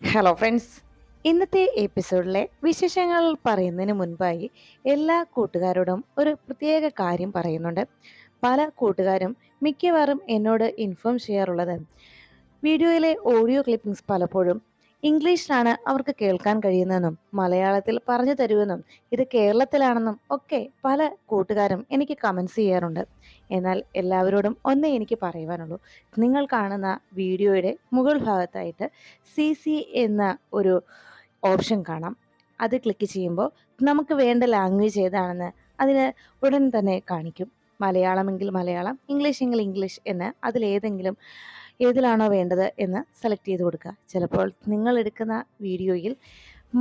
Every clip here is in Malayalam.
ഹലോ ഫ്രണ്ട്സ് ഇന്നത്തെ എപ്പിസോഡിലെ വിശേഷങ്ങൾ പറയുന്നതിന് മുൻപായി എല്ലാ കൂട്ടുകാരോടും ഒരു പ്രത്യേക കാര്യം പറയുന്നുണ്ട്. പല കൂട്ടുകാരും മിക്കവാറും എന്നോട് ഇൻഫോം ചെയ്യാറുള്ളത്. വീഡിയോയിലെ ഓഡിയോ ക്ലിപ്പിംഗ്സ് പലപ്പോഴും ഇംഗ്ലീഷിലാണ് അവർക്ക് കേൾക്കാൻ കഴിയുന്നതെന്നും മലയാളത്തിൽ പറഞ്ഞു തരുമെന്നും ഇത് കേരളത്തിലാണെന്നും ഒക്കെ പല കൂട്ടുകാരും എനിക്ക് കമൻസ് ചെയ്യാറുണ്ട്. എന്നാൽ എല്ലാവരോടും ഒന്നേ എനിക്ക് പറയുവാനുള്ളൂ. നിങ്ങൾ കാണുന്ന വീഡിയോയുടെ മുകൾ ഭാഗത്തായിട്ട് സി സി എന്ന ഒരു ഓപ്ഷൻ കാണാം. അത് ക്ലിക്ക് ചെയ്യുമ്പോൾ നമുക്ക് വേണ്ട ലാംഗ്വേജ് ഏതാണെന്ന് അതിന് ഉടൻ തന്നെ കാണിക്കും. മലയാളമെങ്കിൽ മലയാളം ഇംഗ്ലീഷ് എങ്കിൽ ഇംഗ്ലീഷ് എന്ന് അതിലേതെങ്കിലും ഏതിലാണോ വേണ്ടത് എന്ന് സെലക്ട് ചെയ്ത് കൊടുക്കുക. ചിലപ്പോൾ നിങ്ങൾ എടുക്കുന്ന വീഡിയോയിൽ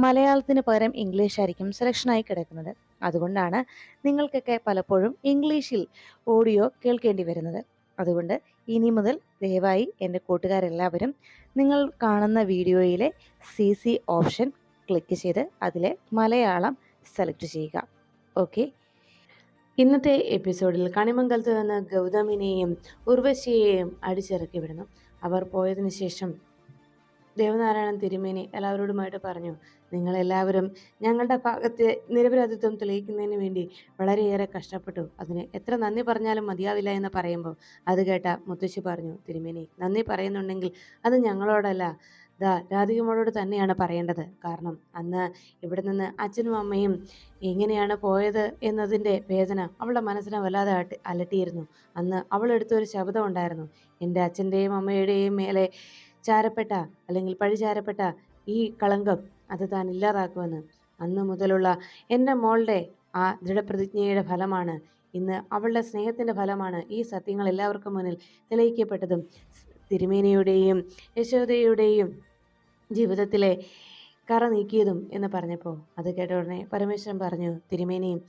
മലയാളത്തിന് പകരം ഇംഗ്ലീഷ് ആയിരിക്കും സെലക്ഷനായി കിടക്കുന്നത്. അതുകൊണ്ടാണ് നിങ്ങൾക്കൊക്കെ പലപ്പോഴും ഇംഗ്ലീഷിൽ ഓഡിയോ കേൾക്കേണ്ടി വരുന്നത്. അതുകൊണ്ട് ഇനി മുതൽ ദയവായി എന്റെ കൂട്ടുകാരെല്ലാവരും നിങ്ങൾ കാണുന്ന വീഡിയോയിലെ സി സി ഓപ്ഷൻ ക്ലിക്ക് ചെയ്ത് അതിലെ മലയാളം സെലക്ട് ചെയ്യുക. ഓക്കെ ഇന്നത്തെ എപ്പിസോഡിൽ കണിമംഗലത്ത് നിന്ന് ഗൗതമിനെയും ഉർവശിയെയും അടിച്ചിറക്കി വിടുന്നു. അവർ പോയതിന് ശേഷം ദേവനാരായണൻ തിരുമേനി എല്ലാവരോടുമായിട്ട് പറഞ്ഞു നിങ്ങളെല്ലാവരും ഞങ്ങളുടെ ഭാഗത്തെ നിരപരാധിത്വം തെളിയിക്കുന്നതിന് വേണ്ടി വളരെയേറെ കഷ്ടപ്പെട്ടു. അതിന് എത്ര നന്ദി പറഞ്ഞാലും മതിയാവില്ല എന്ന് പറയുമ്പോൾ അത് കേട്ട മുത്തശ്ശി പറഞ്ഞു തിരുമേനി നന്ദി പറയുന്നുണ്ടെങ്കിൽ അത് ഞങ്ങളോടല്ല ദാ രാധികമോളോട് തന്നെയാണ് പറയേണ്ടത്. കാരണം അന്ന് ഇവിടെ നിന്ന് അച്ഛനും അമ്മയും എങ്ങനെയാണ് പോയത് എന്നതിന്റെ വേദന അവളുടെ മനസ്സിനെ വല്ലാതെ അലട്ടിയിരുന്നു. അന്ന് ഒരു ശബ്ദം ഉണ്ടായിരുന്നു. എന്റെ അച്ഛന്റെയും അമ്മയുടെയും മേലെ ചാരപ്പെട്ട അല്ലെങ്കിൽ പഴിചാരപ്പെട്ട ഈ കളങ്കം അത് താൻ ഇല്ലാതാക്കുമെന്ന് അന്ന് മുതലുള്ള എന്റെ മോളുടെ ആ ദൃഢപ്രതിജ്ഞയുടെ ഫലമാണ് ഇന്ന് അവളുടെ സ്നേഹത്തിന്റെ ഫലമാണ് ഈ സത്യങ്ങൾ എല്ലാവർക്കും മുന്നിൽ തെളിയിക്കപ്പെട്ടതും. തിരുമേനിയുടെയും യശോദയുടെയും ജീവിതത്തിലെ കറ നീക്കിയതും എന്ന് പറഞ്ഞപ്പോൾ അത് കേട്ട ഉടനെ പരമേശ്വരൻ പറഞ്ഞു തിരുമേനിയും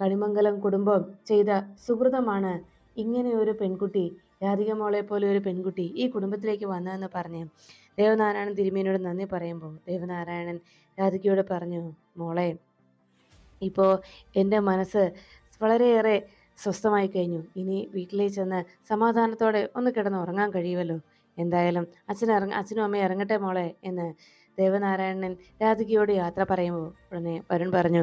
കണിമംഗലം കുടുംബം ചെയ്ത സുഹൃതമാണ് ഇങ്ങനെ ഒരു പെൺകുട്ടി രാധിക മോളെ പോലെ ഒരു പെൺകുട്ടി ഈ കുടുംബത്തിലേക്ക് വന്നതെന്ന് പറഞ്ഞു ദേവനാരായണൻ തിരുമേനിയോട് നന്ദി പറയുമ്പോൾ ദേവനാരായണൻ രാധികയോട് പറഞ്ഞു മോളെ ഇപ്പോൾ എന്റെ മനസ്സ് വളരെയേറെ സ്വസ്ഥമായി കഴിഞ്ഞു. ഇനി വീട്ടിലേക്ക് ചെന്ന് സമാധാനത്തോടെ ഒന്ന് കിടന്ന് ഉറങ്ങാൻ കഴിയുമല്ലോ? എന്തായാലും അച്ഛൻ ഇറങ്ങ അച്ഛനും അമ്മയും ഇറങ്ങട്ടെ മോളെ എന്ന് ദേവനാരായണൻ രാധികയോട് യാത്ര പറയുമ്പോൾ ഉടനെ വരുൺ പറഞ്ഞു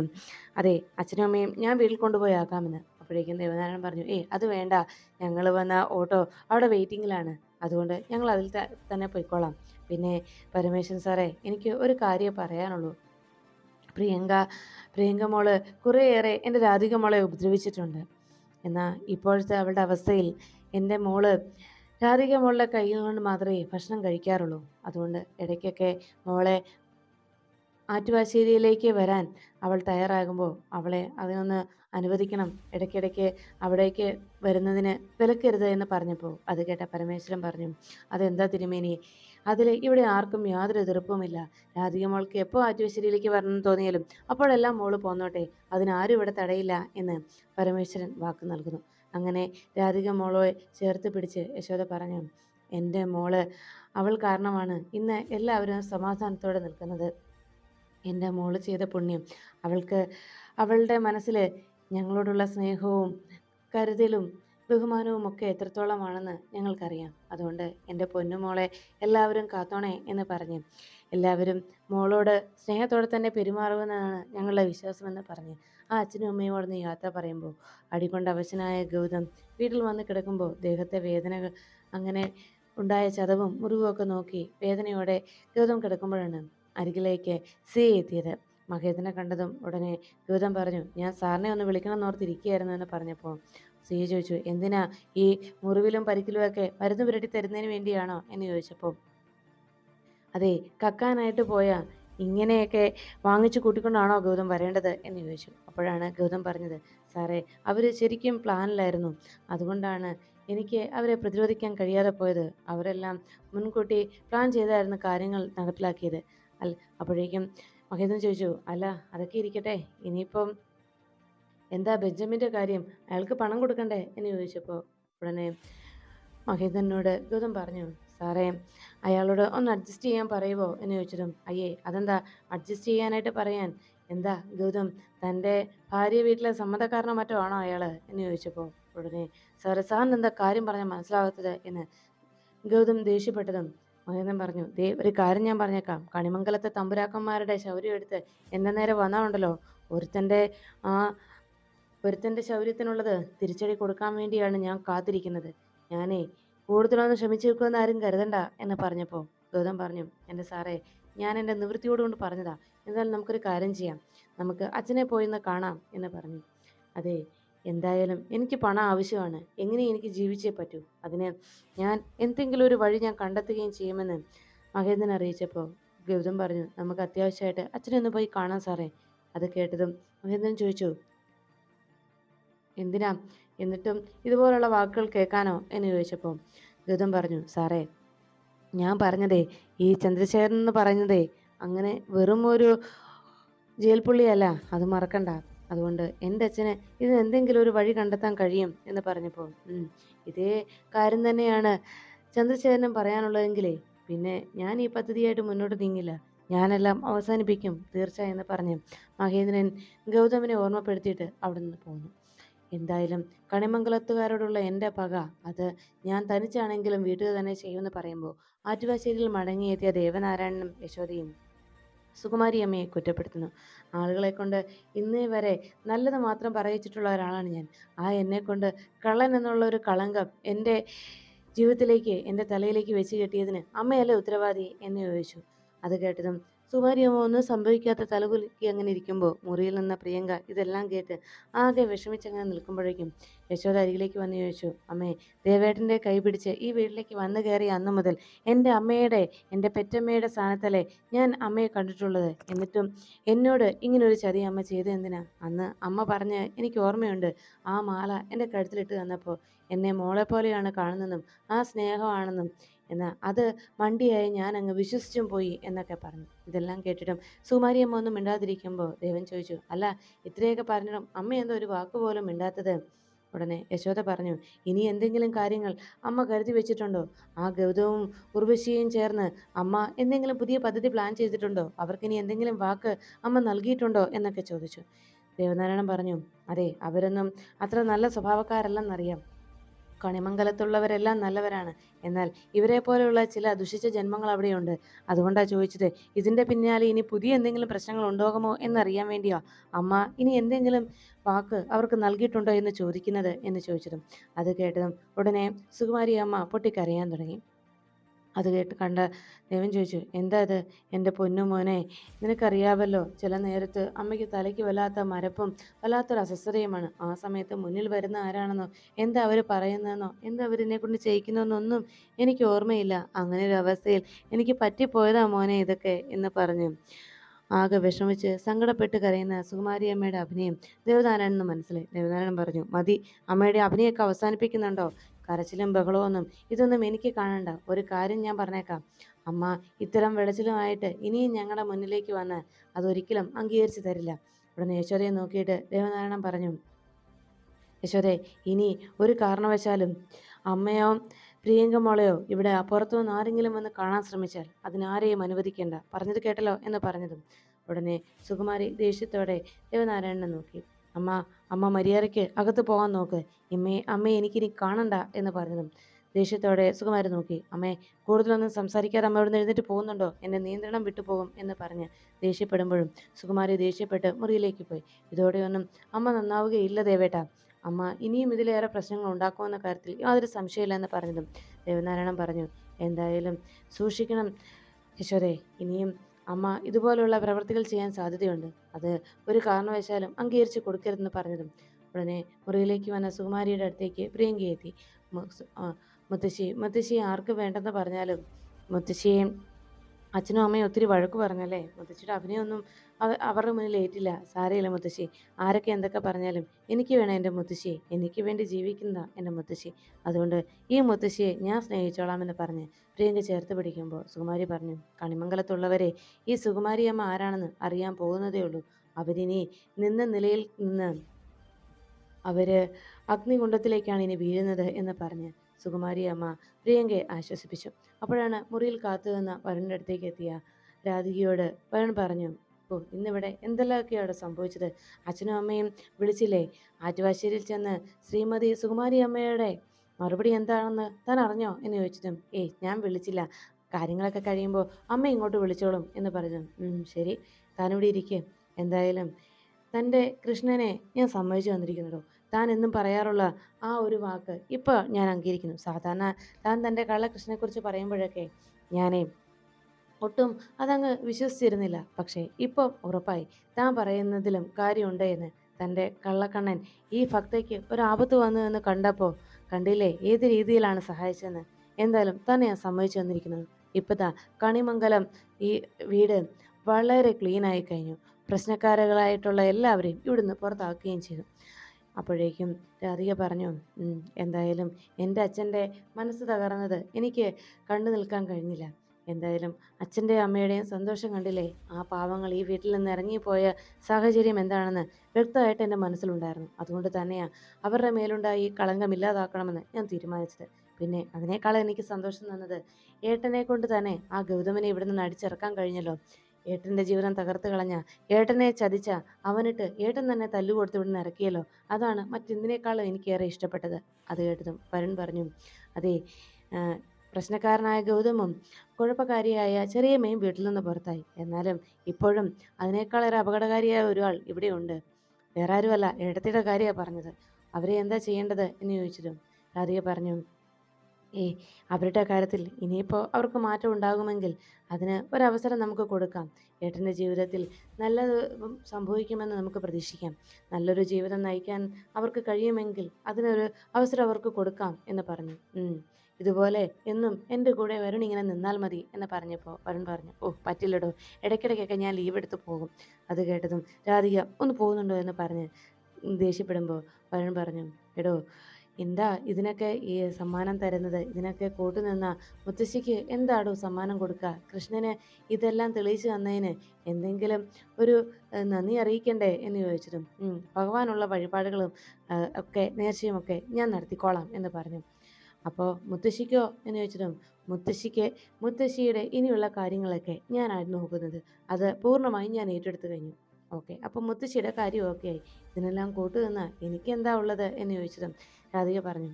അതെ അച്ഛനും അമ്മയും ഞാൻ വീട്ടിൽ കൊണ്ടുപോയി ആക്കാമെന്ന്. അപ്പോഴേക്കും ദേവനാരായണൻ പറഞ്ഞു ഏയ് അത് വേണ്ട. ഞങ്ങൾ വന്ന ഓട്ടോ അവിടെ വെയിറ്റിങ്ങിലാണ്. അതുകൊണ്ട് ഞങ്ങൾ അതിൽ തന്നെ പോയിക്കോളാം. പിന്നെ പരമേശ്വരൻ സാറേ എനിക്ക് ഒരു കാര്യം പറയാനുള്ളൂ. പ്രിയങ്ക പ്രിയങ്ക മോൾ കുറേയേറെ എന്റെ രാധിക മോളെ ഉപദ്രവിച്ചിട്ടുണ്ട്. എന്നാൽ ഇപ്പോഴത്തെ അവളുടെ അവസ്ഥയിൽ എന്റെ മോൾ രാധിക മോളുടെ കയ്യിൽ കൊണ്ട് മാത്രമേ ഭക്ഷണം കഴിക്കാറുള്ളൂ. അതുകൊണ്ട് ഇടയ്ക്കൊക്കെ മോളെ ആറ്റുവാശ്ശേരിയിലേക്ക് വരാൻ അവൾ തയ്യാറാകുമ്പോൾ അവളെ അതിനൊന്ന് അനുവദിക്കണം. ഇടയ്ക്കിടയ്ക്ക് അവിടേക്ക് വരുന്നതിന് വിലക്കരുത് എന്ന് പറഞ്ഞപ്പോൾ അത് കേട്ട പരമേശ്വരൻ പറഞ്ഞു അതെന്താ തിരുമേനി? അതിൽ ഇവിടെ ആർക്കും യാതൊരു എതിർപ്പുമില്ല. രാധിക മോൾക്ക് എപ്പോൾ ആറ്റുവശ്ശേരിയിലേക്ക് വരണമെന്ന് തോന്നിയാലും അപ്പോഴെല്ലാം മോൾ പോന്നോട്ടെ. അതിനാരും ഇവിടെ തടയില്ല എന്ന് പരമേശ്വരൻ വാക്ക് നൽകുന്നു. അങ്ങനെ രാധിക മോളെ ചേർത്ത് പിടിച്ച് യശോദ പറഞ്ഞു എന്റെ മോൾ അവൾ കാരണമാണ് ഇന്ന് എല്ലാവരും സമാധാനത്തോടെ നിൽക്കുന്നത്. എന്റെ മോൾ ചെയ്ത പുണ്യം അവൾക്ക് അവളുടെ മനസ്സിൽ ഞങ്ങളോടുള്ള സ്നേഹവും കരുതലും ബഹുമാനവും ഒക്കെ എത്രത്തോളമാണെന്ന് ഞങ്ങൾക്കറിയാം. അതുകൊണ്ട് എന്റെ പൊന്നുമോളെ എല്ലാവരും കാത്തോണേ എന്ന് പറഞ്ഞു. എല്ലാവരും മോളോട് സ്നേഹത്തോടെ തന്നെ പെരുമാറുമെന്നാണ് ഞങ്ങളുടെ വിശ്വാസമെന്ന് പറഞ്ഞ്. ആ അച്ഛനും അമ്മയും അവിടുന്ന് യാത്ര പറയുമ്പോൾ അടികൊണ്ട് അവശനായ ഗൗതം വീട്ടിൽ വന്ന് കിടക്കുമ്പോൾ ദേഹത്തെ വേദനകൾ അങ്ങനെ ഉണ്ടായ ചതവും മുറിവും നോക്കി വേദനയോടെ ഗൗതം കിടക്കുമ്പോഴാണ് അരികിലേക്ക് സി എത്തിയത്. മഹേന്ദ്രനെ കണ്ടതും ഉടനെ ഗൗതം പറഞ്ഞു ഞാൻ സാറിനെ ഒന്ന് വിളിക്കണം എന്നോർത്തിരിക്കുകയായിരുന്നു എന്ന് പറഞ്ഞപ്പോൾ സി ചോദിച്ചു എന്തിനാ ഈ മുറിവിലും പരിക്കിലുമൊക്കെ മരുന്ന് പുരട്ടി തരുന്നതിന് വേണ്ടിയാണോ? എന്ന് ചോദിച്ചപ്പോൾ അതെ കക്കാനായിട്ട് പോയ ഇങ്ങനെയൊക്കെ വാങ്ങിച്ചു കൂട്ടിക്കൊണ്ടാണോ ഗൗതം വരേണ്ടത് എന്ന് ചോദിച്ചു. അപ്പോഴാണ് ഗൗതം പറഞ്ഞത് സാറേ അവർ ശരിക്കും പ്ലാനിലായിരുന്നു. അതുകൊണ്ടാണ് എനിക്ക് അവരെ പ്രതിരോധിക്കാൻ കഴിയാതെ പോയത്. അവരെല്ലാം മുൻകൂട്ടി പ്ലാൻ ചെയ്തായിരുന്നു കാര്യങ്ങൾ നടപ്പിലാക്കിയത്. അല്ല അപ്പോഴേക്കും മഹേന്ദ്രൻ ചോദിച്ചു അല്ല അതൊക്കെ ഇരിക്കട്ടെ. ഇനിയിപ്പം എന്താ ബെഞ്ചമിന്റെ കാര്യം? അയാൾക്ക് പണം കൊടുക്കണ്ടേ? എന്ന് ചോദിച്ചപ്പോൾ ഉടനെ മഹേന്ദ്രനോട് ഗൗതം പറഞ്ഞു സാറേ അയാളോട് ഒന്ന് അഡ്ജസ്റ്റ് ചെയ്യാൻ പറയുമോ എന്ന് ചോദിച്ചതും അയ്യേ അതെന്താ? അഡ്ജസ്റ്റ് ചെയ്യാനായിട്ട് പറയാൻ? എന്താ ഗൗതം തന്റെ ഭാര്യ വീട്ടിലെ സമ്മതക്കാരനോ മറ്റോ ആണോ അയാൾ എന്ന് ചോദിച്ചപ്പോൾ ഉടനെ സാറ് സാറിന് എന്താ കാര്യം പറഞ്ഞാൽ മനസ്സിലാകാത്തത്? എന്ന് ഗൗതം ദേഷ്യപ്പെട്ടതും മഹേന്ദ്രൻ പറഞ്ഞു ദേ ഒരു കാര്യം ഞാൻ പറഞ്ഞേക്കാം. കണിമംഗലത്തെ തമ്പുരാക്കന്മാരുടെ ശൗര്യം എടുത്ത് എന്റെ നേരെ വന്നാലുണ്ടല്ലോ. ഒരുത്തന്റെ ആ ഒരുത്തന്റെ ശൗര്യത്തിനുള്ളത് തിരിച്ചടി കൊടുക്കാൻ വേണ്ടിയാണ് ഞാൻ കാത്തിരിക്കുന്നത്. ഞാനേ കൂടുതലൊന്നും ക്ഷമിച്ചു വെക്കുമെന്ന് ആരും കരുതണ്ട എന്ന് പറഞ്ഞപ്പോൾ ഗൗതം പറഞ്ഞു എന്റെ സാറേ ഞാൻ എന്റെ നിവൃത്തിയോട് കൊണ്ട് പറഞ്ഞതാ. എന്നാൽ നമുക്കൊരു കാര്യം ചെയ്യാം. നമുക്ക് അച്ഛനെ പോയി ഒന്ന് കാണാം എന്ന് പറഞ്ഞു. അതെ എന്തായാലും എനിക്ക് പണം ആവശ്യമാണ്. എങ്ങനെ എനിക്ക് ജീവിച്ചേ പറ്റൂ? അതിന് ഞാൻ എന്തെങ്കിലും ഒരു വഴി ഞാൻ കണ്ടെത്തുകയും ചെയ്യുമെന്ന് മഹേന്ദ്രൻ അറിയിച്ചപ്പോൾ ഗൗതം പറഞ്ഞു നമുക്ക് അത്യാവശ്യമായിട്ട് അച്ഛനെ ഒന്ന് പോയി കാണാം സാറേ. അത് കേട്ടതും മഹേന്ദ്രൻ ചോദിച്ചു എന്തിനാ എന്നിട്ടും ഇതുപോലുള്ള വാക്കുകൾ കേൾക്കാനോ? എന്ന് ചോദിച്ചപ്പോൾ ഗൗതം പറഞ്ഞു സാറേ ഞാൻ പറഞ്ഞതേ ഈ ചന്ദ്രശേഖരൻ എന്ന് പറഞ്ഞതേ അങ്ങനെ വെറും ഒരു ജയിൽ പുള്ളിയല്ല. അത് മറക്കണ്ട. അതുകൊണ്ട് എന്റെ അച്ഛന് ഇതിന് എന്തെങ്കിലും ഒരു വഴി കണ്ടെത്താൻ കഴിയും എന്ന് പറഞ്ഞപ്പോൾ "ഉം, ഇതേ കാര്യം തന്നെയാണ് ചന്ദ്രശേഖരനും പറയാനുള്ളതെങ്കിലേ. പിന്നെ ഞാൻ ഈ പദ്ധതിയായിട്ട് മുന്നോട്ട് നീങ്ങില്ല. ഞാനെല്ലാം അവസാനിപ്പിക്കും തീർച്ചയായും എന്ന് പറഞ്ഞ് മഹേന്ദ്രൻ ഗൗതമിനെ ഓർമ്മപ്പെടുത്തിയിട്ട് അവിടെ നിന്ന് പോന്നു. എന്തായാലും കണിമംഗലത്തുകാരോടുള്ള എന്റെ പക അത് ഞാൻ തനിച്ചാണെങ്കിലും വീട്ടിൽ തന്നെ ചെയ്യുമെന്ന് പറയുമ്പോൾ ആറ്റുവാശ്ശേരിയിൽ മടങ്ങിയെത്തിയ ദേവനാരായണനും യശോദയും സുകുമാരിയമ്മയെ കുറ്റപ്പെടുത്തുന്നു. ആളുകളെ കൊണ്ട് ഇന്നേ വരെ നല്ലത് മാത്രം പറയിച്ചിട്ടുള്ള ഒരാളാണ് ഞാൻ. ആ എന്നെ കൊണ്ട് കള്ളൻ എന്നുള്ള ഒരു കളങ്കം എന്റെ ജീവിതത്തിലേക്ക് എന്റെ തലയിലേക്ക് വെച്ച് കെട്ടിയതിന് അമ്മയല്ലേ ഉത്തരവാദി? എന്ന് ചോദിച്ചു. അത് കേട്ടതും സുകുമാരി അമ്മ ഒന്നും സംഭവിക്കാത്ത തലകുലുക്കി അങ്ങനെ ഇരിക്കുമ്പോൾ മുറിയിൽ നിന്ന പ്രിയങ്ക ഇതെല്ലാം കേട്ട് ആകെ വിഷമിച്ചങ്ങനെ നിൽക്കുമ്പോഴേക്കും യശോദ അരികിലേക്ക് വന്ന് ചോദിച്ചു അമ്മേ ദേവേട്ടന്റെ കൈ പിടിച്ച് ഈ വീട്ടിലേക്ക് വന്നു കയറിയ അന്നു മുതൽ എന്റെ അമ്മയുടെ എന്റെ പെറ്റമ്മയുടെ സ്ഥാനത്തല്ലേ ഞാൻ അമ്മയെ കണ്ടിട്ടുള്ളത്? എന്നിട്ടും എന്നോട് ഇങ്ങനൊരു ചതി അമ്മ ചെയ്ത് എന്തിനാ? അന്ന് അമ്മ പറഞ്ഞ് എനിക്ക് ഓർമ്മയുണ്ട് ആ മാല എന്റെ കഴുത്തിലിട്ട് തന്നപ്പോൾ എന്നെ മോളെ പോലെയാണ് കാണുന്നതെന്നും ആ സ്നേഹമാണെന്നും എന്നാൽ അത് മണ്ടിയായി ഞാൻ അങ്ങ് വിശ്വസിച്ചും പോയി എന്നൊക്കെ പറഞ്ഞു. ഇതെല്ലാം കേട്ടിട്ടും സുമാരിയമ്മ ഒന്നും മിണ്ടാതിരിക്കുമ്പോൾ ദേവൻ ചോദിച്ചു അല്ല ഇത്രയൊക്കെ പറഞ്ഞിട്ടും അമ്മ എന്തോ ഒരു വാക്ക് പോലും മിണ്ടാത്തത്? ഉടനെ യശോദ പറഞ്ഞു ഇനി എന്തെങ്കിലും കാര്യങ്ങൾ അമ്മ കരുതി വെച്ചിട്ടുണ്ടോ? ആ ഗൗതവും ഉർവശിയും ചേർന്ന് അമ്മ എന്തെങ്കിലും പുതിയ പദ്ധതി പ്ലാൻ ചെയ്തിട്ടുണ്ടോ? അവർക്കിനി എന്തെങ്കിലും വാക്ക് അമ്മ നൽകിയിട്ടുണ്ടോ? എന്നൊക്കെ ചോദിച്ചു. ദേവനാരായണൻ പറഞ്ഞു അതെ അവരൊന്നും അത്ര നല്ല സ്വഭാവക്കാരല്ലെന്നറിയാം. കണിമംഗലത്തുള്ളവരെല്ലാം നല്ലവരാണ്. എന്നാൽ ഇവരെ പോലെയുള്ള ചില ദുഷിച്ച ജന്മങ്ങൾ അവിടെയുണ്ട്. അതുകൊണ്ടാണ് ചോദിച്ചത് ഇതിന്റെ പിന്നാലെ ഇനി പുതിയ എന്തെങ്കിലും പ്രശ്നങ്ങൾ ഉണ്ടാകുമോ എന്നറിയാൻ വേണ്ടിയാ. അമ്മ ഇനി എന്തെങ്കിലും വാക്ക് അവർക്ക് നൽകിയിട്ടുണ്ടോ എന്ന് ചോദിക്കുന്നത് എന്ന് ചോദിച്ചതും അത് കേട്ടതും ഉടനെ സുകുമാരി അമ്മ പൊട്ടിക്കരയാൻ തുടങ്ങി. അത് കേട്ട് കണ്ട ദേവൻ ചോദിച്ചു എന്താ ഇത്? എന്റെ പൊന്നു മോനെ നിനക്കറിയാവല്ലോ ചില നേരത്ത് അമ്മയ്ക്ക് തലയ്ക്ക് വല്ലാത്ത മരപ്പും വല്ലാത്തൊരു അസ്വസ്ഥതയുമാണ്. ആ സമയത്ത് മുന്നിൽ വരുന്ന ആരാണെന്നോ എന്താ അവർ പറയുന്നതെന്നോ എന്താ അവരെന്നെ കൊണ്ട് ചെയ്യിക്കുന്നതെന്നൊന്നും എനിക്ക് ഓർമ്മയില്ല. അങ്ങനെ ഒരു അവസ്ഥയിൽ എനിക്ക് പറ്റിപ്പോയതാ മോനെ ഇതൊക്കെ എന്ന് പറഞ്ഞു. ആകെ വിഷമിച്ച് സങ്കടപ്പെട്ട് കരയുന്ന സുകുമാരി അമ്മയുടെ അഭിനയം ദേവനാരായണൻ മനസ്സിലായി. ദേവനാരായണൻ പറഞ്ഞു മതി അമ്മയുടെ അഭിനയമൊക്കെ അവസാനിപ്പിക്കുന്നുണ്ടോ? കരച്ചിലും ബഹളമൊന്നും ഇതൊന്നും എനിക്ക് കാണണ്ട. ഒരു കാര്യം ഞാൻ പറഞ്ഞേക്കാം. അമ്മ ഇത്തരം വെളച്ചിലുമായിട്ട് ഇനിയും ഞങ്ങളുടെ മുന്നിലേക്ക് വന്ന് അതൊരിക്കലും അംഗീകരിച്ചു തരില്ല. ഉടനെ യശോദയെ നോക്കിയിട്ട് ദേവനാരായണൻ പറഞ്ഞു യശോദേ ഇനി ഒരു കാരണവശാലും അമ്മയോ പ്രിയങ്കമോളയോ ഇവിടെ അപ്പുറത്തു നിന്ന് ആരെങ്കിലും വന്ന് കാണാൻ ശ്രമിച്ചാൽ അതിനാരെയും അനുവദിക്കേണ്ട? പറഞ്ഞത് കേട്ടല്ലോ എന്ന് പറഞ്ഞതും. ഉടനെ സുകുമാരി ദേഷ്യത്തോടെ ദേവനാരായണനെ നോക്കി. അമ്മ അമ്മ മര്യാദയ്ക്ക് അകത്ത് പോകാൻ നോക്ക്. ഇമ്മേ അമ്മേ എനിക്കിനി കാണണ്ട എന്ന് പറഞ്ഞതും. ദേഷ്യത്തോടെ സുകുമാരൻ നോക്കി. അമ്മേ കൂടുതലൊന്നും സംസാരിക്കാതെ അമ്മ അവിടുന്ന് എഴുന്നേറ്റ് പോകുന്നുണ്ടോ? എന്നെ നിയന്ത്രണം വിട്ടുപോകും എന്ന് പറഞ്ഞ് ദേഷ്യപ്പെടുമ്പോഴും സുകുമാരി ദേഷ്യപ്പെട്ട് മുറിയിലേക്ക് പോയി. ഇതോടെയൊന്നും അമ്മ നന്നാവുകയില്ല ദേവേട്ട. അമ്മ ഇനിയും ഇതിലേറെ പ്രശ്നങ്ങൾ ഉണ്ടാക്കുമെന്ന കാര്യത്തിൽ യാതൊരു സംശയമില്ല എന്ന് പറഞ്ഞതും. ദേവനാരായണൻ പറഞ്ഞു എന്തായാലും സൂക്ഷിക്കണം യശോദേ ഇനിയും അമ്മ ഇതുപോലുള്ള പ്രവൃത്തികൾ ചെയ്യാൻ സാധ്യതയുണ്ട്. അത് ഒരു കാരണവശാലും അംഗീകരിച്ച് കൊടുക്കരുതെന്ന് പറഞ്ഞതും. ഉടനെ മുറിയിലേക്ക് വന്ന സുകുമാരിയുടെ അടുത്തേക്ക് പ്രിയങ്കയെത്തി. മുത്തശ്ശി മുത്തശ്ശി ആർക്ക് വേണ്ടെന്ന് പറഞ്ഞാലും മുത്തശ്ശിയെ അച്ഛനും അമ്മയും ഒത്തിരി വഴക്ക് പറഞ്ഞല്ലേ? മുത്തശ്ശിയുടെ അഭിനയമൊന്നും അവ- അവരുടെ മുന്നിൽ ഏറ്റില്ല. സാരയില്ല മുത്തശ്ശി. ആരൊക്കെ എന്തൊക്കെ പറഞ്ഞാലും എനിക്ക് വേണം എന്റെ മുത്തശ്ശി. എനിക്ക് വേണ്ടി ജീവിക്കുന്നതാ എന്റെ മുത്തശ്ശി. അതുകൊണ്ട് ഈ മുത്തശ്ശിയെ ഞാൻ സ്നേഹിച്ചോളാമെന്ന് പറഞ്ഞ് പ്രിയങ്ക ചേർത്ത് പിടിക്കുമ്പോൾ സുകുമാരി പറഞ്ഞു കണിമംഗലത്തുള്ളവരെ ഈ സുകുമാരി അമ്മ ആരാണെന്ന് അറിയാൻ പോകുന്നതേ ഉള്ളൂ. അവരിനി നിന്ന നിലയിൽ നിന്ന് അവർ അഗ്നികുണ്ടത്തിലേക്കാണ് ഇനി വീഴുന്നത് എന്ന് പറഞ്ഞ് സുകുമാരി അമ്മ പ്രിയങ്കയെ ആശ്വസിപ്പിച്ചു. അപ്പോഴാണ് മുറിയിൽ കാത്തു നിന്ന വരുണിന്റെ അടുത്തേക്ക് എത്തിയ രാധികയോട് വരുൺ പറഞ്ഞു ഓ ഇന്നിവിടെ എന്തെല്ലാമൊക്കെയാണ് സംഭവിച്ചത്? അച്ഛനും അമ്മയും വിളിച്ചില്ലേ? ആറ്റുവാശ്ശേരിയിൽ ചെന്ന് ശ്രീമതി സുകുമാരി അമ്മയുടെ മറുപടി എന്താണെന്ന് താൻ അറിഞ്ഞോ? എന്ന് ചോദിച്ചതും ഏയ് ഞാൻ വിളിച്ചില്ല. കാര്യങ്ങളൊക്കെ കഴിയുമ്പോൾ അമ്മ ഇങ്ങോട്ട് വിളിച്ചോളും എന്ന് പറഞ്ഞു. "ഉം, ശരി. താനിവിടെ ഇരിക്കും. എന്തായാലും തന്റെ കൃഷ്ണനെ ഞാൻ സമ്മതിച്ചു വന്നിരിക്കുന്നുണ്ടോ താൻ എന്നും പറയാറുള്ള ആ ഒരു വാക്ക് ഇപ്പോൾ ഞാൻ അംഗീകരിക്കുന്നു. സാധാരണ താൻ തന്റെ കള്ളകൃഷ്ണനെക്കുറിച്ച് പറയുമ്പോഴൊക്കെ ഞാനേ ഒട്ടും അതങ്ങ് വിശ്വസിച്ചിരുന്നില്ല. പക്ഷേ ഇപ്പം ഉറപ്പായി താൻ പറയുന്നതിലും കാര്യമുണ്ട് എന്ന് തന്റെ കള്ളക്കണ്ണൻ ഈ ഭക്തയ്ക്ക് ഒരാപത്ത് വന്നു എന്ന് കണ്ടപ്പോൾ കണ്ടില്ലേ ഏത് രീതിയിലാണ് സഹായിച്ചതെന്ന്? എന്തായാലും തന്നെ സമ്മതിച്ചു വന്നിരിക്കുന്നത് ഇപ്പതാ കണിമംഗലം ഈ വീട് വളരെ ക്ലീനായി കഴിഞ്ഞു. പ്രശ്നക്കാരകളായിട്ടുള്ള എല്ലാവരെയും ഇവിടുന്ന് പുറത്താക്കുകയും ചെയ്തു. അപ്പോഴേക്കും രാധിക പറഞ്ഞു എന്തായാലും എന്റെ അച്ഛന്റെ മനസ്സ് തകർന്നത് എനിക്ക് കണ്ടു നിൽക്കാൻ കഴിഞ്ഞില്ല. എന്തായാലും അച്ഛന്റെയും അമ്മയുടെയും സന്തോഷം കണ്ടില്ലേ? ആ പാവങ്ങൾ ഈ വീട്ടിൽ നിന്ന് ഇറങ്ങിപ്പോയ സാഹചര്യം എന്താണെന്ന് വ്യക്തമായിട്ട് എന്റെ മനസ്സിലുണ്ടായിരുന്നു. അതുകൊണ്ട് തന്നെയാണ് അവരുടെ മേലുണ്ടായ കളങ്കം ഇല്ലാതാക്കണമെന്ന് ഞാൻ തീരുമാനിച്ചത്. പിന്നെ അതിനേക്കാൾ എനിക്ക് സന്തോഷം തന്നത് ഏട്ടനെ കൊണ്ട് തന്നെ ആ ഗൗതമനെ ഇവിടെ നിന്ന് അടിച്ചിറക്കാൻ കഴിഞ്ഞല്ലോ. ഏട്ടന്റെ ജീവനം തകർത്ത് കളഞ്ഞ ഏട്ടനെ ചതിച്ച അവനിട്ട് ഏട്ടൻ തന്നെ തല്ലുകൊടുത്ത് ഇവിടുന്ന് ഇറക്കിയല്ലോ? അതാണ് മറ്റെന്തിനേക്കാളും എനിക്കേറെ ഇഷ്ടപ്പെട്ടത്. അത് കേട്ടതും വരുൺ പറഞ്ഞു അതെ പ്രശ്നക്കാരനായ ഗൗതമും കുഴപ്പക്കാരിയായ ചെറിയമ്മയും വീട്ടിൽ നിന്ന് പുറത്തായി. എന്നാലും ഇപ്പോഴും അതിനേക്കാളേറെ അപകടകാരിയായ ഒരാൾ ഇവിടെയുണ്ട് വേറെ ആരുമല്ല ഏടത്തിയുടെ കാര്യമാണ് പറഞ്ഞത്. അവരെ എന്താ ചെയ്യേണ്ടത്? എന്ന് ചോദിച്ചതും രാധിക പറഞ്ഞു ഏ അവരുടെ കാര്യത്തിൽ ഇനിയിപ്പോൾ അവർക്ക് മാറ്റം ഉണ്ടാകുമെങ്കിൽ അതിന് ഒരവസരം നമുക്ക് കൊടുക്കാം. ഏട്ടന്റെ ജീവിതത്തിൽ നല്ലത് സംഭവിക്കുമെന്ന് നമുക്ക് പ്രതീക്ഷിക്കാം. നല്ലൊരു ജീവിതം നയിക്കാൻ അവർക്ക് കഴിയുമെങ്കിൽ അതിനൊരു അവസരം അവർക്ക് കൊടുക്കാം എന്ന് പറഞ്ഞു. ഇതുപോലെ എന്നും എന്റെ കൂടെ വരുൺ ഇങ്ങനെ നിന്നാൽ മതി എന്ന് പറഞ്ഞപ്പോൾ വരുൺ പറഞ്ഞു ഓ പറ്റില്ലടോ. ഇടയ്ക്കിടയ്ക്കൊക്കെ ഞാൻ ലീവ് എടുത്ത് പോകും. അത് കേട്ടതും രാധിക ഒന്ന് പോകുന്നുണ്ടോ? എന്ന് പറഞ്ഞ് ദേഷ്യപ്പെടുമ്പോൾ വരുൺ പറഞ്ഞു എടോ എന്താ ഇതിനൊക്കെ ഈ സമ്മാനം തരുന്നത്? ഇതിനൊക്കെ കൂട്ടുനിന്ന മുത്തശ്ശിക്ക് എന്താടോ സമ്മാനം കൊടുക്കുക കൃഷ്ണന് ഇതെല്ലാം തെളിയിച്ചു തന്നതിന് എന്തെങ്കിലും ഒരു നന്ദി അറിയിക്കണ്ടേ എന്ന് ചോദിച്ചതും "ഉം, ഭഗവാനുള്ള വഴിപാടുകളും ഒക്കെ നേർച്ചയുമൊക്കെ ഞാൻ നടത്തിക്കോളാം എന്ന് പറഞ്ഞു. അപ്പോൾ മുത്തശ്ശിക്കോ എന്ന് ചോദിച്ചതും മുത്തശ്ശിക്ക് മുത്തശ്ശിയുടെ ഇനിയുള്ള കാര്യങ്ങളൊക്കെ ഞാനായിരുന്നു നോക്കുന്നത്. അത് പൂർണമായും ഞാൻ ഏറ്റെടുത്തു കഴിഞ്ഞു. ഓക്കെ. അപ്പോൾ മുത്തശ്ശിയുടെ കാര്യം ഓക്കെ ആയി. ഇതിനെല്ലാം കൂട്ടുനിന്ന എനിക്ക് എന്താ ഉള്ളത് എന്ന് ചോദിച്ചതും രാധിക പറഞ്ഞു.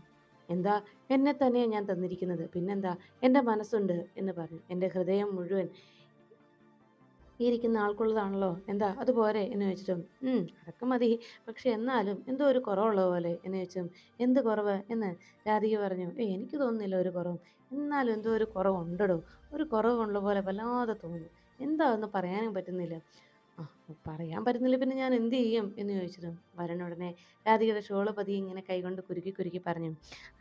എന്താ? എന്നെ തന്നെയാണ് ഞാൻ തന്നിരിക്കുന്നത്. പിന്നെന്താ? എന്റെ മനസ്സുണ്ട് എന്ന് പറഞ്ഞു. എന്റെ ഹൃദയം മുഴുവൻ ഈ ഇരിക്കുന്ന ആൾക്കുള്ളതാണല്ലോ. എന്താ? അതുപോരെ എന്ന് ചോദിച്ചിട്ടും ഉം അതൊക്കെ മതി. പക്ഷെ എന്നാലും എന്തോ ഒരു കുറവുള്ള പോലെ എന്ന് ചോദിച്ചും എന്ത് കുറവ്? എന്ന് രാധിക പറഞ്ഞു ഏയ് എനിക്ക് തോന്നുന്നില്ല ഒരു കുറവും. എന്നാലും എന്തോ ഒരു കുറവുണ്ടടോ. ഒരു കുറവുള്ള പോലെ വല്ലാതെ തോന്നുന്നു എന്താ എന്ന് പറയാനും പറ്റുന്നില്ല. പറയാൻ പറ്റുന്നില്ല. പിന്നെ ഞാൻ എന്ത് ചെയ്യും എന്ന് ചോദിച്ചതും വരൻ ഉടനെ രാധികയുടെ ഷോൾ പതി ഇങ്ങനെ കൈകൊണ്ട് കുരുക്കി കുരുക്കി പറഞ്ഞു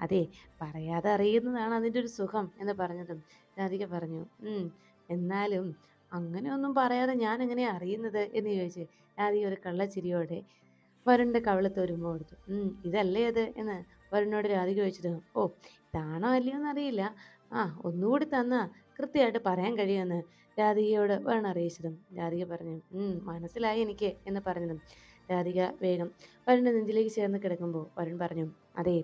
അതെ പറയാതെ അറിയുന്നതാണ് അതിന്റെ ഒരു സുഖം എന്ന് പറഞ്ഞതും രാധിക പറഞ്ഞു "ഉം, എന്നാലും അങ്ങനെയൊന്നും പറയാതെ ഞാൻ എങ്ങനെയാ അറിയുന്നത്? എന്ന് ചോദിച്ച് രാധിക ഒരു കള്ളച്ചിരിയോടെ വരുണിന്റെ കവിളത്ത് ഒരുമ്പ കൊടുത്തു "ഉം, ഇതല്ലേ അത്? എന്ന് വരുണിനോട് രാധിക ചോദിച്ചത് ഓ ഇതാണോ അല്ലയോ എന്നറിയില്ല ആ ഒന്നുകൂടി തന്നാ കൃത്യമായിട്ട് പറയാൻ കഴിയുമെന്ന് രാധികയോട് വേണം അറിയിച്ചതും. രാധിക പറഞ്ഞു മനസ്സിലായി എനിക്ക് എന്ന് പറഞ്ഞതും. രാധിക വേഗം വരുണിന്റെ നെഞ്ചിലേക്ക് ചേർന്ന് കിടക്കുമ്പോൾ വരുൺ പറഞ്ഞു അതെ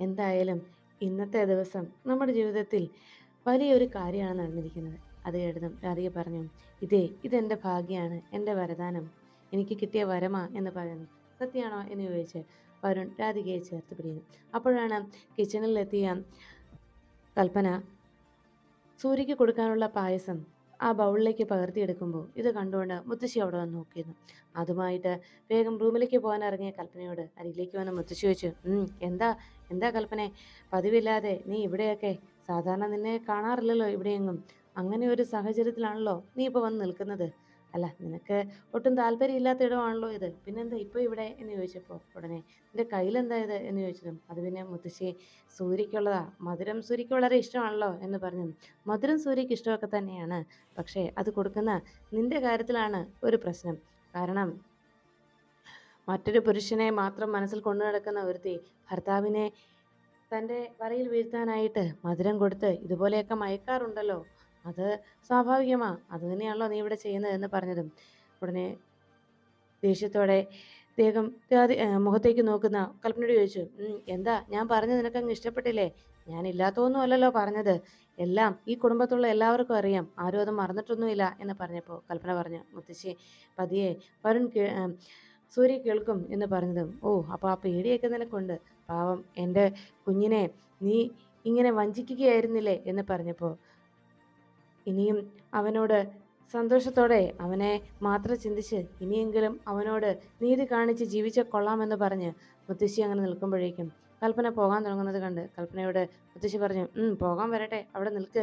എന്തായാലും ഇന്നത്തെ ദിവസം നമ്മുടെ ജീവിതത്തിൽ വലിയൊരു കാര്യമാണ് നടന്നിരിക്കുന്നത്. അത് കേട്ടതും രാധിക പറഞ്ഞു ഇതേ ഇതെന്റെ ഭാഗ്യമാണ് എന്റെ വരദാനം. എനിക്ക് കിട്ടിയ വരമാ എന്ന് പറയുന്നു. സത്യമാണോ? എന്ന് ചോദിച്ച് വരുൺ രാധികയെ ചേർത്ത് പിടിക്കുന്നു അപ്പോഴാണ് കിച്ചണിലെത്തിയ കൽപ്പന സൂര്യയ്ക്ക് കൊടുക്കാനുള്ള പായസം ആ ബൗളിലേക്ക് പകർത്തിയെടുക്കുമ്പോൾ ഇത് കണ്ടുകൊണ്ട് മുത്തശ്ശി അവിടെ വന്ന് നോക്കിയിരുന്നു. അതുമായിട്ട് വേഗം റൂമിലേക്ക് പോകാൻ ഇറങ്ങിയ കൽപ്പനയോട് അരികിലേക്ക് വന്ന മുത്തശ്ശി ചോദിച്ചു എന്താ എന്താ കൽപ്പന? പതിവില്ലാതെ നീ ഇവിടെയൊക്കെ സാധാരണ നിന്നെ കാണാറില്ലല്ലോ ഇവിടെയെങ്ങും. അങ്ങനെ ഒരു സാഹചര്യത്തിലാണല്ലോ നീ ഇപ്പോൾ വന്ന് നിൽക്കുന്നത്. അല്ല നിനക്ക് ഒട്ടും താല്പര്യമില്ലാത്ത ഇടമാണല്ലോ ഇത്. പിന്നെന്താ ഇപ്പോൾ ഇവിടെ? എന്ന് ചോദിച്ചപ്പോൾ ഉടനെ നിന്റെ കയ്യിലെന്താ ഇത്? എന്ന് ചോദിച്ചതും അത് പിന്നെ മുത്തശ്ശി സൂര്യക്കുള്ളതാ മധുരം സൂര്യക്ക് വളരെ ഇഷ്ടമാണല്ലോ എന്ന് പറഞ്ഞു മധുരം സൂര്യക്ക് ഇഷ്ടമൊക്കെ തന്നെയാണ്. പക്ഷേ അത് കൊടുക്കുന്ന നിന്റെ കാര്യത്തിലാണ് ഒരു പ്രശ്നം. കാരണം മറ്റൊരു പുരുഷനെ മാത്രം മനസ്സിൽ കൊണ്ടു നടക്കുന്ന ഒരുത്തി ഭർത്താവിനെ തന്റെ വരയിൽ വീഴ്ത്താനായിട്ട് മധുരം കൊടുത്ത് ഇതുപോലെയൊക്കെ മയക്കാറുണ്ടല്ലോ. അത് സ്വാഭാവികമാ. അത് തന്നെയാണല്ലോ നീ ഇവിടെ ചെയ്യുന്നത് എന്ന് പറഞ്ഞതും. ഉടനെ ദേഷ്യത്തോടെ ദേഹം മുഖത്തേക്ക് നോക്കുന്ന കൽപ്പനയോട് ചോദിച്ചു എന്താ? ഞാൻ പറഞ്ഞത് നിനക്കങ്ങ് ഇഷ്ടപ്പെട്ടില്ലേ? ഞാൻ ഇല്ലാത്തതൊന്നും അല്ലല്ലോ പറഞ്ഞത്. എല്ലാം ഈ കുടുംബത്തുള്ള എല്ലാവർക്കും അറിയാം. ആരും അത് മറന്നിട്ടൊന്നുമില്ല എന്ന് പറഞ്ഞപ്പോൾ കൽപ്പന പറഞ്ഞു മുത്തശ്ശി പതിയെ വരുൺ സൂര്യ കേൾക്കും എന്ന് പറഞ്ഞതും. ഓ അപ്പോൾ ആ പേടിയൊക്കെ നിനക്കുണ്ട്. പാവം എന്റെ കുഞ്ഞിനെ നീ ഇങ്ങനെ വഞ്ചിക്കുകയായിരുന്നില്ലേ? എന്ന് പറഞ്ഞപ്പോൾ ഇനിയും അവനോട് സന്തോഷത്തോടെ അവനെ മാത്രം ചിന്തിച്ച് ഇനിയെങ്കിലും അവനോട് നീതി കാണിച്ച് ജീവിച്ച കൊള്ളാമെന്ന് പറഞ്ഞ് മുത്തശ്ശി അങ്ങനെ നിൽക്കുമ്പോഴേക്കും കൽപ്പന പോകാൻ തുടങ്ങുന്നത് കണ്ട് കൽപ്പനയോട് മുത്തശ്ശി പറഞ്ഞു "ഉം, പോകാൻ വരട്ടെ അവിടെ നിൽക്ക്.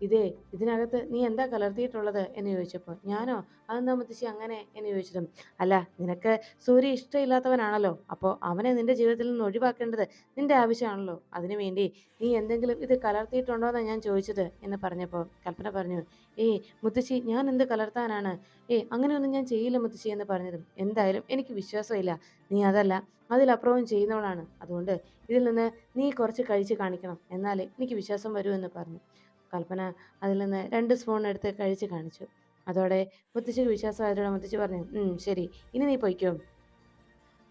ഇതേ ഇതിനകത്ത് നീ എന്താ കലർത്തിയിട്ടുള്ളത്? എന്ന് ചോദിച്ചപ്പോൾ ഞാനോ? അതെന്താ മുത്തശ്ശി അങ്ങനെ? എന്ന് ചോദിച്ചതും അല്ല നിനക്ക് സൂര്യ ഇഷ്ടമില്ലാത്തവനാണല്ലോ. അപ്പോൾ അവനെ നിന്റെ ജീവിതത്തിൽ നിന്ന് ഒഴിവാക്കേണ്ടത് നിന്റെ ആവശ്യമാണല്ലോ. അതിനു വേണ്ടി നീ എന്തെങ്കിലും ഇത് കലർത്തിയിട്ടുണ്ടോ എന്നാണ് ഞാൻ ചോദിച്ചത് എന്ന് പറഞ്ഞപ്പോൾ കൽപ്പന പറഞ്ഞു ഏയ് മുത്തശ്ശി ഞാൻ എന്ത് കലർത്താനാണ്? ഏയ് അങ്ങനെയൊന്നും ഞാൻ ചെയ്യില്ല മുത്തശ്ശി എന്ന് പറഞ്ഞതും എന്തായാലും എനിക്ക് വിശ്വാസമില്ല. നീ അതല്ല അതിലപ്പുറവും ചെയ്യുന്നവളാണ്. അതുകൊണ്ട് ഇതിൽ നിന്ന് നീ കുറച്ച് കഴിച്ച് കാണിക്കണം. എന്നാലേ എനിക്ക് വിശ്വാസം വരൂ എന്ന് പറഞ്ഞു. കൽപ്പന അതിൽ നിന്ന് രണ്ട് സ്പൂൺ എടുത്ത് കഴിച്ച് കാണിച്ചു. അതോടെ മുത്തശ്ശിക്ക് വിശ്വാസമായതോടെ മുത്തശ്ശി പറഞ്ഞു "ഉം, ശരി ഇനി നീ പൊയ്ക്കോ.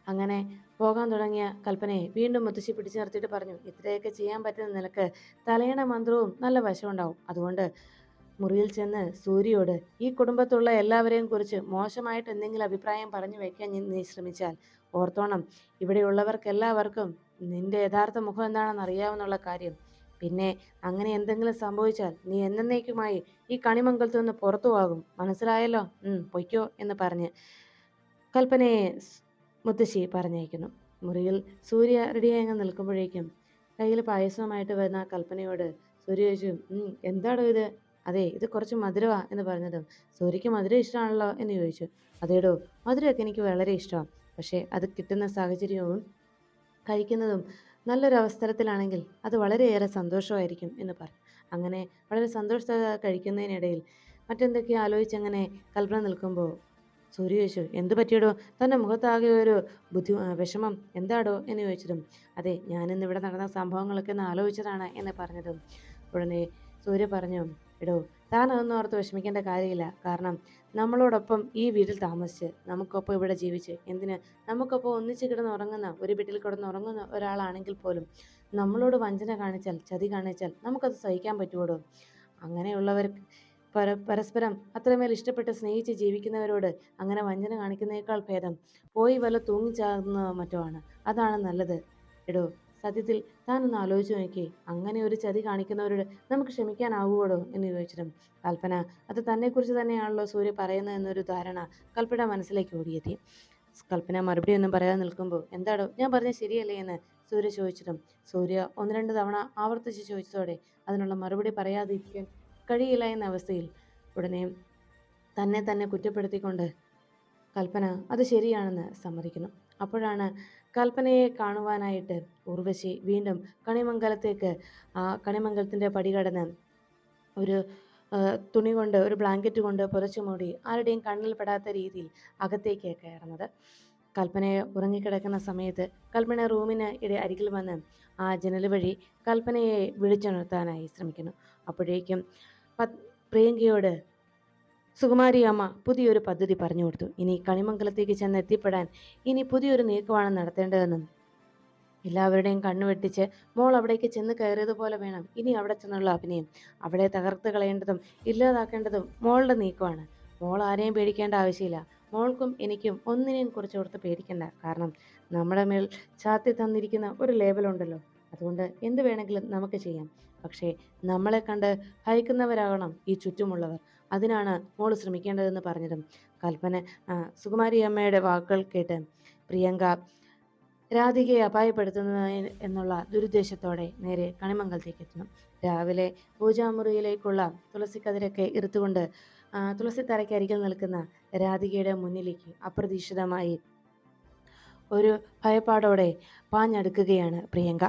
അങ്ങനെ പോകാൻ തുടങ്ങിയ കൽപ്പനയെ വീണ്ടും മുത്തശ്ശി പിടിച്ചു നിർത്തിയിട്ട് പറഞ്ഞു ഇത്രയൊക്കെ ചെയ്യാൻ പറ്റുന്ന നിലയ്ക്ക് തലയണ മന്ത്രവും നല്ല വശമുണ്ടാവും അതുകൊണ്ട് മുറിയിൽ ചെന്ന് സൂര്യയോട് ഈ കുടുംബത്തുള്ള എല്ലാവരെയും കുറിച്ച് മോശമായിട്ട് എന്തെങ്കിലും അഭിപ്രായം പറഞ്ഞു വയ്ക്കാൻ നീ- ശ്രമിച്ചാൽ ഓർത്തോണം. ഇവിടെയുള്ളവർക്ക് എല്ലാവർക്കും നിന്റെ യഥാർത്ഥ മുഖം എന്താണെന്ന് അറിയാവുന്നുള്ള കാര്യം പിന്നെ അങ്ങനെ എന്തെങ്കിലും സംഭവിച്ചാൽ നീ എന്നേക്കുമായി ഈ കണിമംഗലത്തു നിന്ന് പുറത്തുപോകും മനസ്സിലായല്ലോ? പൊയ്ക്കോ എന്ന് പറഞ്ഞ് കൽപ്പനയെ മുത്തശ്ശി പറഞ്ഞയക്കുന്നു. മുറിയിൽ സൂര്യ റെഡിയായി നിൽക്കുമ്പോഴേക്കും കയ്യിൽ പായസവുമായിട്ട് വരുന്ന കൽപ്പനയോട് സൂര്യ ചോദിച്ചു "ഉം, എന്താടോ ഇത്? അതെ ഇത് കുറച്ച് മധുരവാ എന്ന് പറഞ്ഞതും സൂര്യക്ക് മധുരം ഇഷ്ടമാണല്ലോ എന്ന് ചോദിച്ചു. അതേടോ മധുരമൊക്കെ എനിക്ക് വളരെ ഇഷ്ടമാണ്. പക്ഷേ അത് കിട്ടുന്ന സാഹചര്യവും കഴിക്കുന്നതും നല്ലൊരു അവസരത്തിലാണെങ്കിൽ അത് വളരെയേറെ സന്തോഷമായിരിക്കും എന്ന് പറഞ്ഞു അങ്ങനെ വളരെ സന്തോഷത്തോടെ കഴിക്കുന്നതിനിടയിൽ മറ്റെന്തൊക്കെയോ ആലോചിച്ചങ്ങനെ കൽപ്പന നിൽക്കുമ്പോൾ സൂര്യ ചോദിച്ചു എന്ത് പറ്റിയടോ? തന്റെ മുഖത്താകെ ഒരു ബുദ്ധി വിഷമം എന്താടോ? എന്ന് ചോദിച്ചതും അതെ ഞാനിന്ന് ഇവിടെ നടന്ന സംഭവങ്ങളൊക്കെ ഒന്ന് ആലോചിച്ചതാണ് എന്ന് പറഞ്ഞതും ഉടനെ സൂര്യ പറഞ്ഞു എടോ താൻ അതൊന്നും ഓർത്ത് വിഷമിക്കേണ്ട കാര്യമില്ല. കാരണം നമ്മളോടൊപ്പം ഈ വീട്ടിൽ താമസിച്ച് നമുക്കൊപ്പം ഇവിടെ ജീവിച്ച് എന്തിന്? നമുക്കൊപ്പം ഒന്നിച്ച് കിടന്ന് ഉറങ്ങുന്ന ഒരു വീട്ടിൽ കിടന്ന് ഉറങ്ങുന്ന ഒരാളാണെങ്കിൽ പോലും നമ്മളോട് വഞ്ചന കാണിച്ചാൽ ചതി കാണിച്ചാൽ നമുക്കത് സഹിക്കാൻ പറ്റുമോ അങ്ങനെയുള്ളവർക്ക് പര പരസ്പരം അത്രമേൽ ഇഷ്ടപ്പെട്ട് സ്നേഹിച്ച് ജീവിക്കുന്നവരോട് അങ്ങനെ വഞ്ചന കാണിക്കുന്നതിനേക്കാൾ ഭേദം പോയി വല്ല തൂങ്ങിച്ചാകുന്ന മറ്റോ ആണ്. അതാണ് നല്ലത്. എടോ സത്യത്തിൽ താനൊന്ന് ആലോചിച്ച് നോക്കി അങ്ങനെ ഒരു ചതി കാണിക്കുന്നവരോട് നമുക്ക് ക്ഷമിക്കാനാവുകയോടോ എന്ന് ചോദിച്ചിട്ടും കൽപ്പന അത് തന്നെക്കുറിച്ച് തന്നെയാണല്ലോ സൂര്യ പറയുന്നത് എന്നൊരു ധാരണ കൽപ്പന മനസ്സിലേക്ക് ഓടിയെത്തി. കൽപ്പന മറുപടി ഒന്നും പറയാതെ നിൽക്കുമ്പോൾ എന്താടോ ഞാൻ പറഞ്ഞത് ശരിയല്ലേ എന്ന് സൂര്യ ചോദിച്ചിട്ടും സൂര്യ ഒന്ന് രണ്ട് തവണ ആവർത്തിച്ച് ചോദിച്ചതോടെ അതിനുള്ള മറുപടി പറയാതിരിക്കാൻ കഴിയില്ല എന്ന അവസ്ഥയിൽ ഉടനെ തന്നെ തന്നെ കുറ്റപ്പെടുത്തിക്കൊണ്ട് കൽപ്പന അത് ശരിയാണെന്ന് സമ്മതിക്കുന്നു. അപ്പോഴാണ് കൽപ്പനയെ കാണുവാനായിട്ട് ഉർവശി വീണ്ടും കണിമംഗലത്തേക്ക് ആ കണിമംഗലത്തിന്റെ പടി കടന്ന് ഒരു തുണി കൊണ്ട് ഒരു ബ്ലാങ്കറ്റ് കൊണ്ട് പുതച്ചു മൂടി ആരുടെയും കണ്ണിൽ പെടാത്ത രീതിയിൽ അകത്തേക്ക് കയറുന്നത്. കൽപ്പനയെ ഉറങ്ങിക്കിടക്കുന്ന സമയത്ത് കൽപ്പന റൂമിന് ഇടെ അരികിൽ വന്ന് ആ ജനൽ വഴി കൽപ്പനയെ വിളിച്ചുണർത്താനായി ശ്രമിക്കുന്നു. അപ്പോഴേക്കും പത് പ്രിയങ്കയോട് സുകുമാരി അമ്മ പുതിയൊരു പദ്ധതി പറഞ്ഞു കൊടുത്തു. ഇനി കണിമംഗലത്തേക്ക് ചെന്ന് എത്തിപ്പെടാൻ ഇനി പുതിയൊരു നീക്കമാണ് നടത്തേണ്ടതെന്നും എല്ലാവരുടെയും കണ്ണു വെട്ടിച്ച് മോൾ അവിടേക്ക് ചെന്ന് കയറിയതുപോലെ വേണം. ഇനി അവിടെ ചെന്നുള്ള അഭിനയം. അവിടെ തകർത്ത് കളയേണ്ടതും ഇല്ലാതാക്കേണ്ടതും മോളുടെ നീക്കമാണ്. മോൾ ആരെയും പേടിക്കേണ്ട ആവശ്യമില്ല. മോൾക്കും എനിക്കും ഒന്നിനെയും കുറിച്ച് ഓർത്ത് പേടിക്കണ്ട. കാരണം നമ്മുടെ മേൽ ചാത്തി തന്നിരിക്കുന്ന ഒരു ലേബലുണ്ടല്ലോ അതുകൊണ്ട് എന്ത് വേണമെങ്കിലും നമുക്ക് ചെയ്യാം. പക്ഷേ നമ്മളെ കണ്ട് ഭയക്കുന്നവരാകണം ഈ ചുറ്റുമുള്ളവർ. അതിനാണ് മോൾ ശ്രമിക്കേണ്ടതെന്ന് പറഞ്ഞതും. കൽപ്പന സുകുമാരി അമ്മയുടെ വാക്കുകൾ കേട്ട് പ്രിയങ്ക രാധികയെ അപായപ്പെടുത്തുന്നതിന് എന്നുള്ള ദുരുദ്ദേശത്തോടെ നേരെ കണിമംഗലത്തേക്ക് എത്തുന്നു. രാവിലെ പൂജാമുറിയിലേക്കുള്ള തുളസിക്കതിരൊക്കെ ഇറുത്തുകൊണ്ട് തുളസി തുളസിത്തറയ്ക്കരികിൽ നിൽക്കുന്ന രാധികയുടെ മുന്നിലേക്ക് അപ്രതീക്ഷിതമായി ഒരു ഭയപ്പാടോടെ പാഞ്ഞടുക്കുകയാണ് പ്രിയങ്ക.